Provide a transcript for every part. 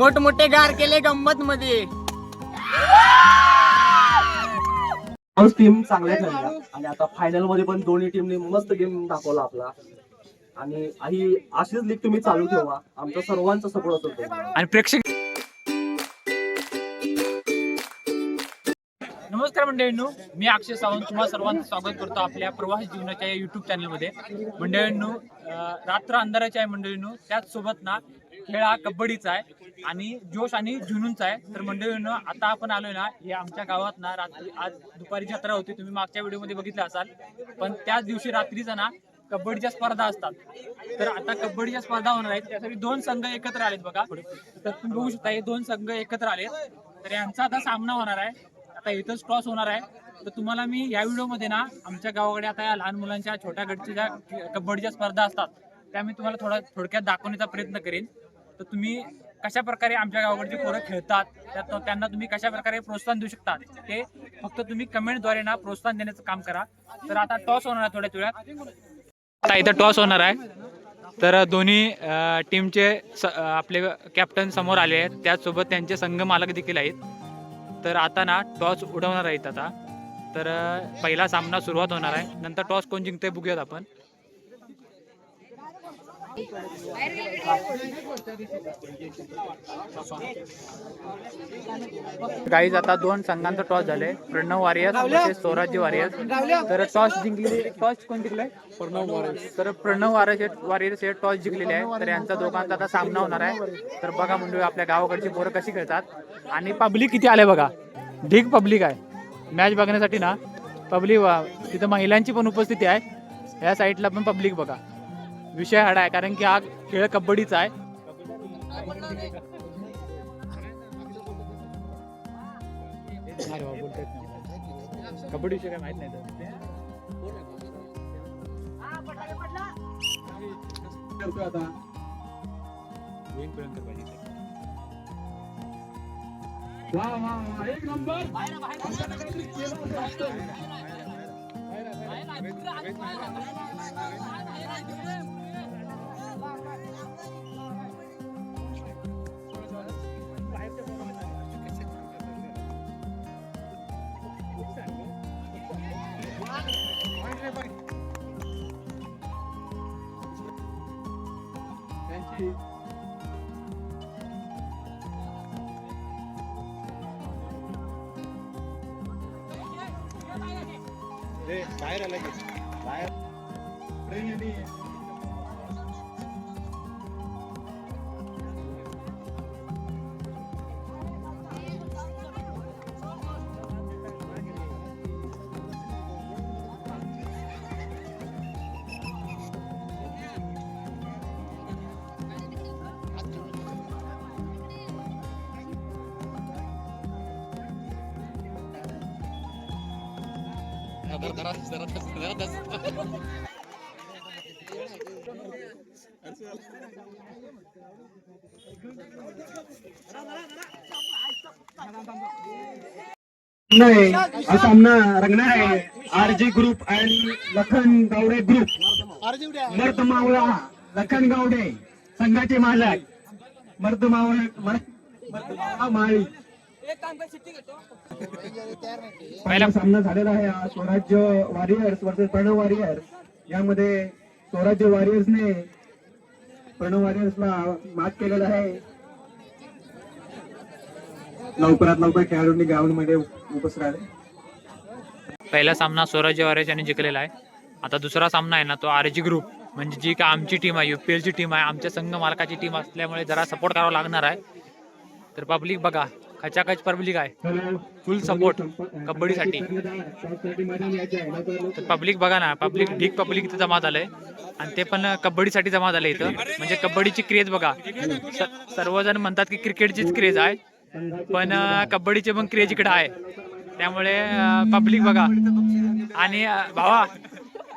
मोठमोठे गार केले गंमत मध्ये टीम चांगल्या खेळल्या आणि आता फायनलमध्ये पण दोन्ही टीमने मस्त गेम दाखवला आपला. आणि ही अशीच लीग तुम्ही चालू ठेवा. आमचा सर्वांचा सपोर्ट असतो आणि प्रेक्षक नमस्कार मंडळींनो मी अक्षय सावंत. तुम्हाला सर्वांचं स्वागत करतो आपल्या प्रवास जीवनाच्या या युट्यूब चॅनलमध्ये मंडळींनो रात्र अंधाराच्या आहे मंडळींनो. त्याच सोबत ना खेळ हा कबड्डीचा आहे. आणि जोश आणि जुनूनचा आहे. तर मंडळीनं आता आपण आलोय ना हे आमच्या गावात ना रात्री आज दुपारी जत्रा होती तुम्ही मागच्या व्हिडिओमध्ये बघितलं असाल. पण त्याच दिवशी रात्रीचा ना कबड्डीच्या स्पर्धा असतात. तर आता कबड्डीच्या स्पर्धा होणार आहेत. त्यासाठी दोन संघ एकत्र आलेत बघा. तर तुम्ही बघू शकता हे दोन संघ एकत्र आलेत. तर यांचा आता सामना होणार आहे. आता इथंच क्रॉस होणार आहे. तर तुम्हाला मी या व्हिडिओमध्ये ना आमच्या गावाकडे आता या लहान मुलांच्या छोट्या गटच्या ज्या कबड्डीच्या स्पर्धा असतात त्या मी तुम्हाला थोडा थोडक्यात दाखवण्याचा प्रयत्न करेन. तर तुम्ही कशा प्रकारे आमच्या गावाकडची पोरं खेळतात त्यात त्यांना तुम्ही कशा प्रकारे प्रोत्साहन देऊ शकता ते फक्त तुम्ही कमेंटद्वारे ना प्रोत्साहन देण्याचं काम करा. तर आता टॉस होणार आहे थोड्याच वेळात. आता इथं टॉस होणार आहे. तर दोन्ही टीमचे स आपले कॅप्टन समोर आले आहेत. त्याचसोबत त्यांचे संघ मालक देखील आहेत. तर आता ना टॉस उडवणार आहेत आता. तर पहिला सामना सुरुवात होणार आहे. नंतर टॉस कोण जिंकते बघूयात आपण. गाईज आता दोन संघांचा टॉस झाले Pranav warriors versus Swarajya warriors. तर टॉस जिंकलेली टॉस कोण जिंकलाय? प्रणव वारियर्स. तर प्रणव वारियर्स वारियर्स हे टॉस जिंकलेले आहे तर यांचा दोघांचा आता सामना होणार आहे. तर बघा म्हणजे आपल्या गावाकडची पोरं कशी खेळतात. आणि पब्लिक किती आले बघा. ढीक पब्लिक आहे. मॅच बघण्यासाठी ना पब्लिक तिथं महिलांची पण उपस्थिती आहे. या साईडला पण पब्लिक बघा. विषय हाडा आहे कारण की हा खेळ कबड्डीचा आहे अरे वा, बोलता येत नाही. नंबर विषय काय माहीत नाही तर. नाही हा सामना रंगणार आहे. आरजी ग्रुप आणि लखन गावडे ग्रुप मर्द मावळा लखन गावडे संघाचे मालक. मर्द मावळा मर्द मावळा माळी. पहिला सामना झालेला आहे हा स्वराज्य वॉरियर्स वर्सेस प्रणव वॉरियर्स यामध्ये स्वराज्य वॉरियर्सने प्रणव वॉरियर्सला मात केलेला आहे. लवकरात लवकर खेळाडूंनी ग्राउंडमध्ये उपस्थित राहिले पहिला सामना स्वराज्य वॉरियर्स यांनी जिंकलेला आहे. आता दुसरा सामना आहे ना तो आर जी ग्रुप म्हणजे जी का आमची टीम आहे युपीएलची टीम आहे आमच्या संघ मालकाची टीम असल्यामुळे जरा सपोर्ट करावा लागणार आहे. तर पब्लिक बघा खचाखच पब्लिक आहे. फुल सपोर्ट कबड्डीसाठी. पब्लिक बघा ना पब्लिक ढीक पब्लिक इथं जमा झालंय आणि ते पण कबड्डीसाठी जमा झालंय इथं. म्हणजे कबड्डीची क्रेज बघा. सर्वजण म्हणतात की क्रिकेटचीच क्रेज आहे. पण कबड्डीची पण क्रेज इकडे आहे. त्यामुळे पब्लिक बघा. आणि भावा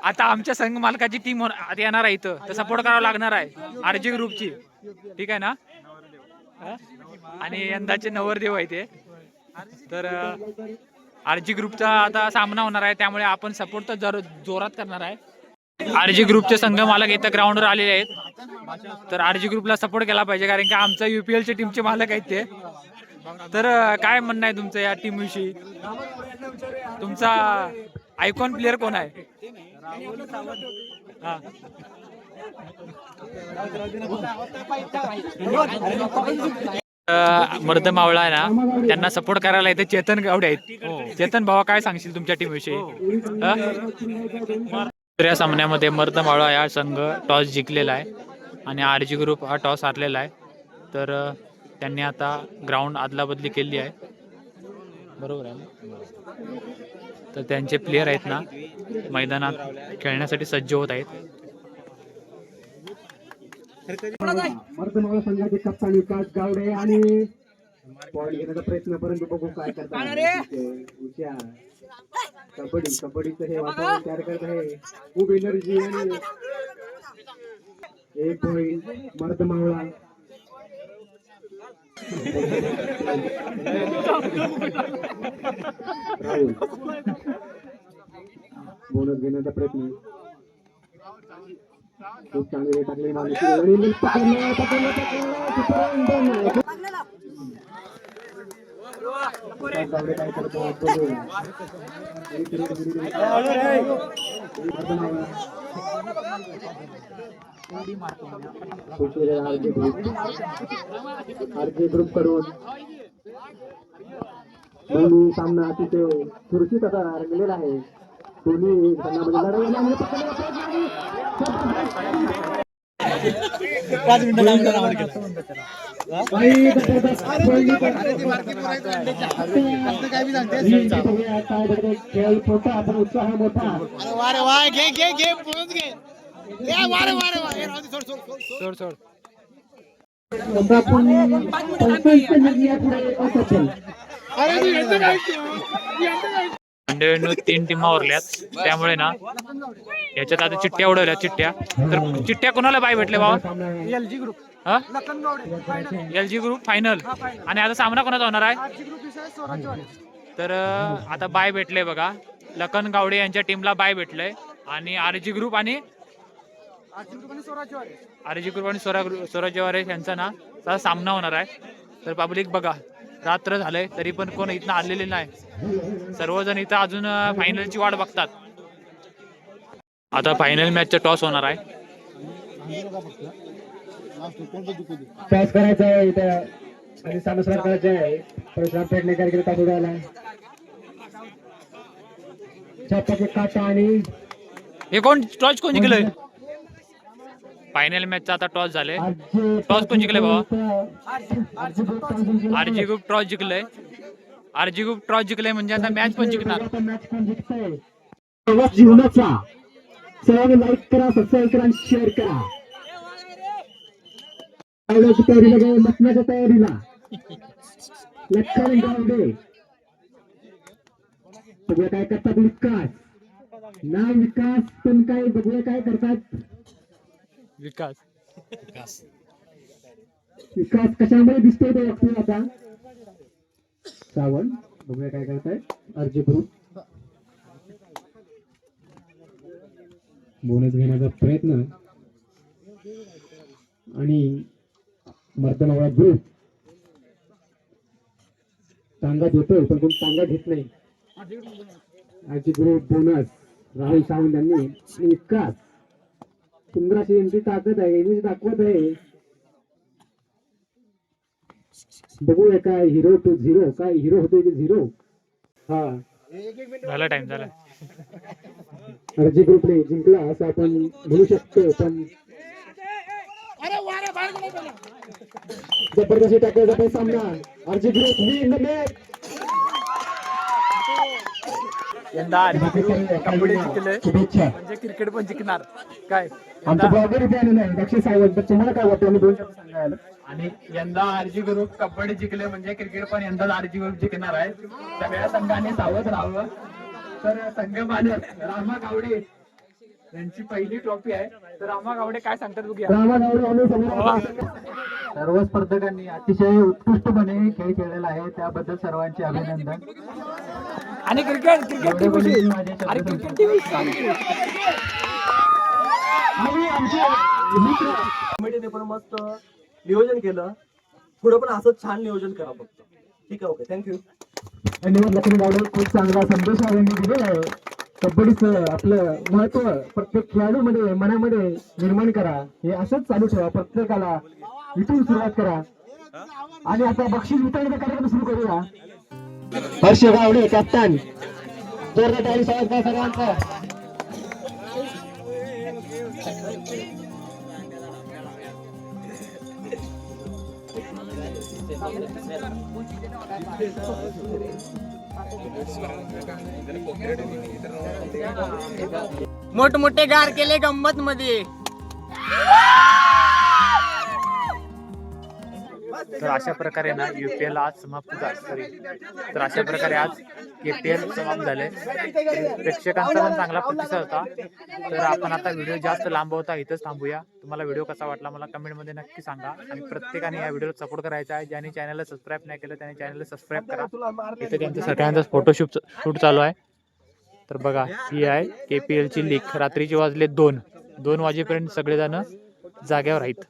आता आमच्या संघ मालकाची टीम येणार आहे इथं. तर सपोर्ट करावा लागणार आहे. आरजी ग्रुपची ठीक आहे ना? आणि यंदाचे नवरदेव आहे ते तर आरजी ग्रुपचा आता सामना होणार आहे त्यामुळे आपण सपोर्ट तर जर जोरात करणार आहे. आरजी ग्रुपचे संघ मालक इथं ग्राउंडवर आलेले आहेत. तर आरजी ग्रुपला सपोर्ट केला पाहिजे कारण की आमचा युपीएलच्या टीमचे मालक आहेत ते. तर काय म्हणणं आहे तुमचं या टीम विषयी? तुमचा आयकॉन प्लेअर कोण आहे? हा. मर्द मावळा आहे ना त्यांना सपोर्ट करायला इथे चेतन गावडे आहेत. चेतन भावा काय सांगशील तुमच्या टीम विषयी दुसऱ्या सामन्यामध्ये मर्द मावळा या संघ टॉस जिंकलेला आहे आणि आरजी ग्रुप हा टॉस हारलेला आहे. तर त्यांनी आता ग्राउंड अदलाबदली केली आहे. बरोबर आहे तर त्यांचे प्लेयर आहेत ना मैदानात खेळण्यासाठी सज्ज होत आहेत. मर्दमावळा संघाचे कप्तान विकास गावडे आणि बॉल घेण्याचा प्रयत्न परंतु बघू काय करतात. कबड्डी कबड्डीचं हे वातावरण तयार करत आहे. खूप एनर्जी आणि एक पॉइंट मर्दमावळा राहुल. बोनस घेण्याचा प्रयत्न. आरजे ग्रुप आरजे ग्रुप सामना अतिशय सुरक्षित असा रंगलेला आहे. दोन्ही संघामध्ये लढाई लागली. पकडलं, काही जबरदस्त खेळली पण- ही जी बघूया काय बघतो, खेळ मोठा पण उत्साह मोठा. वारे वारे घे घे घे पळून घे. ए वारे वारे वारे राहू दे, सोड सोड सोड सोड. सोड सोड. आता आपण अरे मंडळींनो तीन टीमा उरल्यात त्यामुळे ना याच्यात आता चिठ्ठ्या उडवल्या चिठ्ठ्या. तर चिठ्ठ्या कोणाला बाय भेटले बाबा L G group. L G group final आणि आता सामना कोणाचा होणार आहे? तर आता बाय भेटले बघा. लखन गावडे यांच्या टीमला बाय भेटलंय. आणि आर जी ग्रुप आणि आर जी ग्रुप आणि स्वरा स्वराज जवारे यांचा ना सामना होणार आहे. तर पब्लिक बघा. रात्र झालंय तरी पण कोण इथं आलेले नाही. सर्वजण इथं अजून फायनलची वाट बघतात. आता फायनल मॅचचा टॉस होणार आहे. टॉस करायचा आहे इथं. आणि सामना करायचा आहे. परशुराम पेडणेकर गेले तास उडायला छापाचे काटा आणि हे कोण टॉस कोण जिंकलंय? फायनल मॅचचा आता टॉस झाले टॉस कोण जिंकले बाबा? आरजी ग्रुप टॉस जिंकलंय. आरजी ग्रुप टॉस जिंकलंय. म्हणजे आता मॅच पण जिंकणार. मॅच जीवनाचा. सर्वांनी लाईक करा सबस्क्राईब करा आणि शेअर करा. पावलाची तयारीला गेले मसण्याच्या तयारीला. लक्षात गावडे सगळं काय करतात विकास. नाव विकास पण काय बघूया काय करतात. विकास. विकास. कशामध्ये दिसतोय तो बघतोय आता? सावंत बघूया काय करताय. अर्जी ग्रुप बोनस घेण्याचा प्रयत्न. आणि मर्दनावळा ग्रुप टांगा देतोय पण कोण टांगा घेत नाही. अर्जी ग्रुप बोनस. राहुल सावंत यांनी विकास. अशी यांची ताकद आहे यांनी दाखवत आहे. बघूया काय हिरो टू झिरो काय हिरो होतोय की झिरो हा. झाला टाइम झाला. अर्जी ग्रुपने जिंकला असं आपण म्हणू शकतो पण अरे वारे बाहेर गेला त्याला. जबरदस्ती टाकला जातो सामना. अर्जी ग्रुप विन यंदा आरजी ग्रुप कबड्डी शुभेच्छा. म्हणजे क्रिकेट पण जिंकणार. काय? आमचं ब्लॉगर इथे आलेलं आहे. दक्षिण तर तुम्हाला काय वाटतं आम्ही दोन शब्द सांगायला? आणि यंदा आरजी ग्रुप कबड्डी जिंकले म्हणजे क्रिकेट पण यंदा आरजी ग्रुप जिंकणार आहे. सगळ्या संघाने सावध राहावं. तर संघ मालक रामा गावडे यांची पहिली ट्रॉफी आहे. तर रामा गावडे काय सांगतात बघूया. रामा गावडे सर्व स्पर्धकांनी अतिशय उत्कृष्टपणे खेळ खेळलेला आहे. त्याबद्दल सर्वांचे अभिनंदन. आणि क्रिकेट क्रिकेट टीम अरे क्रिकेट टीम त्यांचे मित्र कमिटीने पण मस्त नियोजन केलं. पुढे पण असंच छान नियोजन करा फक्त. ठीक आहे ओके. थँक्यू धन्यवाद लक्ष्मी गावडे खूप चांगला संदेश यांनी दिलेला आहे. कबड्डीचं आपलं महत्त्व प्रत्येक खेळाडूमध्ये मनामध्ये निर्माण करा. हे असंच चालू ठेवा. प्रत्येकाला इथून सुरुवात करा. आणि आता बक्षीस वितरणाचा कार्यक्रम सुरू करूया. हर्ष गावडे कॅप्टन. जोरदार टाळी स्वागत मोठमोठे गार केले गंमत मध्ये. तर अशा प्रकारे ना युपीएल आज समाप्त झालं. सॉरी तर अशा प्रकारे आज एपीएल समाप्त झाले प्रेक्षकांचा पण चांगला प्रतिसाद होता. तर आपण आता व्हिडिओ जास्त लांब होता इथंच थांबूया. तुम्हाला व्हिडिओ कसा वाटला मला कमेंटमध्ये नक्की सांगा. आणि प्रत्येकाने या व्हिडिओला सपोर्ट करायचा आहे. ज्यांनी चॅनलला सबस्क्राईब नाही केलं त्यांनी चॅनलला सबस्क्राईब करा. इथे त्यांचं सगळ्यांचा फोटोशूट शूट चालू आहे. तर बघा ही आहे के पी एलची लीग रात्रीचे वाजले दोन. दोन वाजेपर्यंत सगळेजण जाग्यावर आहेत.